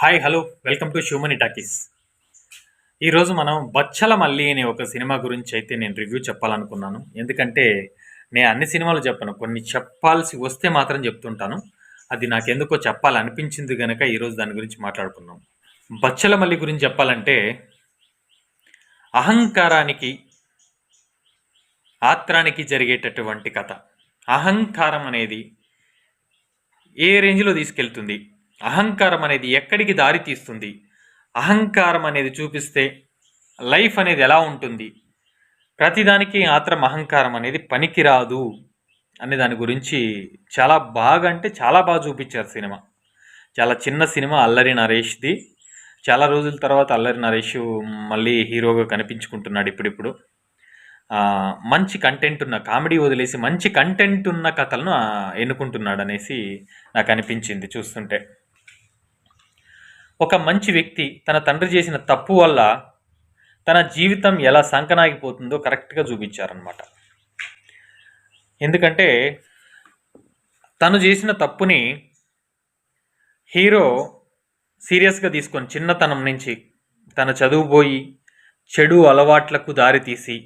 Hi hello welcome to human talkies ఈరోజు మనం బచ్చల మల్లి అనే ఒక సినిమా గురించి అయితే నేను రివ్యూ చెప్పాలనుకున్నాను. ఎందుకంటే నేను అన్ని సినిమాలు చెప్పను. కొన్ని చెప్పాల్సి వస్తే మాత్రం చెప్తుంటాను. అది నాకెందుకో చెప్పాలనిపించింది కనుక ఈరోజు దాని గురించి మాట్లాడుకున్నాం బచ్చల మల్లి గురించి చెప్పాలంటే అహంకారానికి ఆత్రానికి జరిగేటటువంటి కథ. అహంకారం అనేది ఏ రేంజ్లో తీసుకెళ్తుంది? అహంకారం అనేది ఎక్కడికి దారి తీస్తుంది? అహంకారం అనేది చూపిస్తే లైఫ్ అనేది ఎలా ఉంటుంది? ప్రతిదానికి ఆత్రం అహంకారం అనేది పనికిరాదు అనే దాని గురించి చాలా బాగా అంటే చాలా బాగా చూపించారు సినిమా. చాలా చిన్న సినిమా అల్లరి నరేష్ది. చాలా రోజుల తర్వాత అల్లరి నరేష్ మళ్ళీ హీరోగా కనిపించుకుంటున్నాడు ఇప్పుడిప్పుడు. మంచి కంటెంట్ ఉన్న కామెడీ వదిలేసి మంచి కంటెంట్ ఉన్న కథలను ఎన్నుకుంటున్నాడు అనేసి నాకు అనిపించింది చూస్తుంటే. ఒక మంచి వ్యక్తి తన తండ్రి చేసిన తప్పు వల్ల తన జీవితం ఎలా సంకనాగిపోతుందో కరెక్ట్గా చూపించారనమాట ఎందుకంటే తను చేసిన తప్పుని హీరో సీరియస్గా తీసుకొని చిన్నతనం నుంచి తన చదువుపోయి చెడు అలవాట్లకు దారితీసి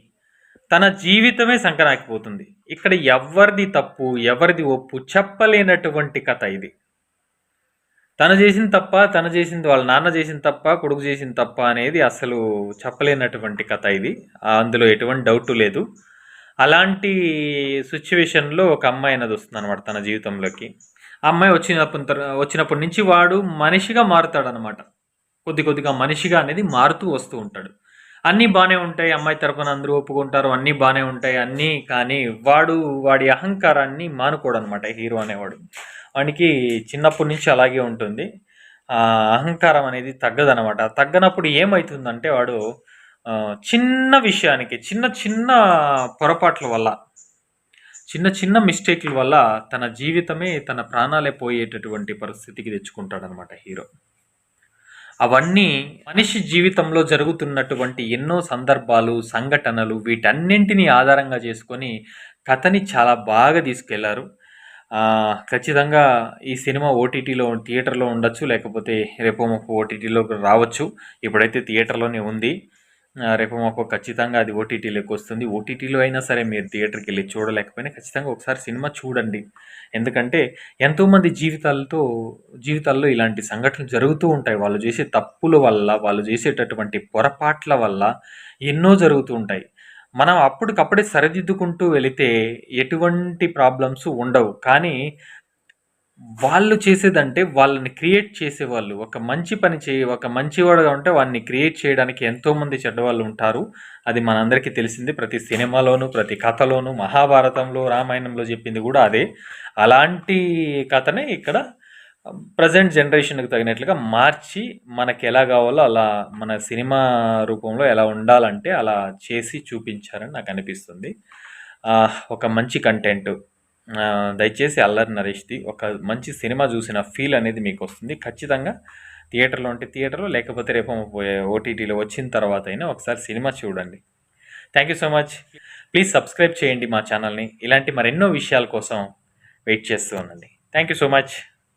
తన జీవితమే సంకనాకిపోతుంది ఇక్కడ ఎవరిది తప్పు ఎవరిది ఒప్పు చెప్పలేనటువంటి కథ ఇది. తను చేసిన తప్ప తను చేసింది వాళ్ళ నాన్న చేసిన తప్ప కొడుకు చేసిన తప్ప అనేది అసలు చెప్పలేనటువంటి కథ ఇది. అందులో ఎటువంటి డౌట్ లేదు. అలాంటి సిచ్యువేషన్లో ఒక అమ్మాయి అనేది వస్తుంది అనమాట తన జీవితంలోకి. అమ్మాయి వచ్చినప్పుడు తర్వాత వచ్చినప్పటి నుంచి వాడు మనిషిగా మారుతాడు అనమాట కొద్ది కొద్దిగా మనిషిగా అనేది మారుతూ వస్తూ ఉంటాడు. అన్నీ బాగానే ఉంటాయి అమ్మాయి తరపున అందరూ ఒప్పుకుంటారు అన్నీ బాగానే ఉంటాయి అన్నీ కానీ వాడు వాడి అహంకారాన్ని మానుకోడు అనమాట హీరో అనేవాడు. వానికి చిన్నప్పటి నుంచి అలాగే ఉంటుంది. అహంకారం అనేది తగ్గదనమాట తగ్గనప్పుడు ఏమవుతుందంటే వాడు చిన్న విషయానికి చిన్న చిన్న పొరపాట్ల వల్ల చిన్న చిన్న మిస్టేక్ల వల్ల తన జీవితమే తన ప్రాణాలే పోయేటటువంటి పరిస్థితికి తెచ్చుకుంటాడనమాట హీరో. అవన్నీ మనిషి జీవితంలో జరుగుతున్నటువంటి ఎన్నో సందర్భాలు సంఘటనలు వీటన్నింటినీ ఆధారంగా చేసుకొని కథని చాలా బాగా తీసుకెళ్ళారు. ఖచ్చితంగా ఈ సినిమా ఓటీటీలో థియేటర్లో ఉండొచ్చు లేకపోతే రేపో మాకు ఓటీటీలో రావచ్చు. ఇప్పుడైతే థియేటర్లోనే ఉంది. రేపు మాకు ఖచ్చితంగా అది ఓటీటీలోకి వస్తుంది. ఓటీటీలో అయినా సరే మీరు థియేటర్కి వెళ్ళి చూడలేకపోయినా ఖచ్చితంగా ఒకసారి సినిమా చూడండి. ఎందుకంటే ఎంతోమంది జీవితాలతో జీవితాల్లో ఇలాంటి సంఘటనలు జరుగుతూ ఉంటాయి. వాళ్ళు చేసే తప్పుల వల్ల వాళ్ళు చేసేటటువంటి పొరపాట్ల వల్ల ఎన్నో జరుగుతూ ఉంటాయి. మనం అప్పటికప్పుడే సరిదిద్దుకుంటూ వెళితే ఎటువంటి ప్రాబ్లమ్స్ ఉండవు. కానీ వాళ్ళు చేసేదంటే వాళ్ళని క్రియేట్ చేసేవాళ్ళు ఒక మంచి పని చేయి ఒక మంచివాడుగా ఉంటే వాడిని క్రియేట్ చేయడానికి ఎంతోమంది చెడ్డవాళ్ళు ఉంటారు. అది మనందరికీ తెలిసింది. ప్రతి సినిమాలోను ప్రతి కథలోను మహాభారతంలో రామాయణంలో చెప్పింది కూడా అదే. అలాంటి కథనే ఇక్కడ ప్రజెంట్ జనరేషన్కి తగినట్లుగా మార్చి మనకి ఎలా కావాలో అలా మన సినిమా రూపంలో ఎలా ఉండాలంటే అలా చేసి చూపించారని నాకు అనిపిస్తుంది. ఒక మంచి కంటెంట్. దయచేసి అల్లరి నరేష్ది ఒక మంచి సినిమా చూసిన ఫీల్ అనేది మీకు వస్తుంది ఖచ్చితంగా థియేటర్లో ఉంటే థియేటర్లో లేకపోతే రేపు ఓటీటీలో వచ్చిన తర్వాత అయినా ఒకసారి సినిమా చూడండి. Thank you so much. Please subscribe చేయండి మా ఛానల్ని. ఇలాంటి మరెన్నో విషయాల కోసం వెయిట్ చేస్తూ ఉండండి. Thank you so much.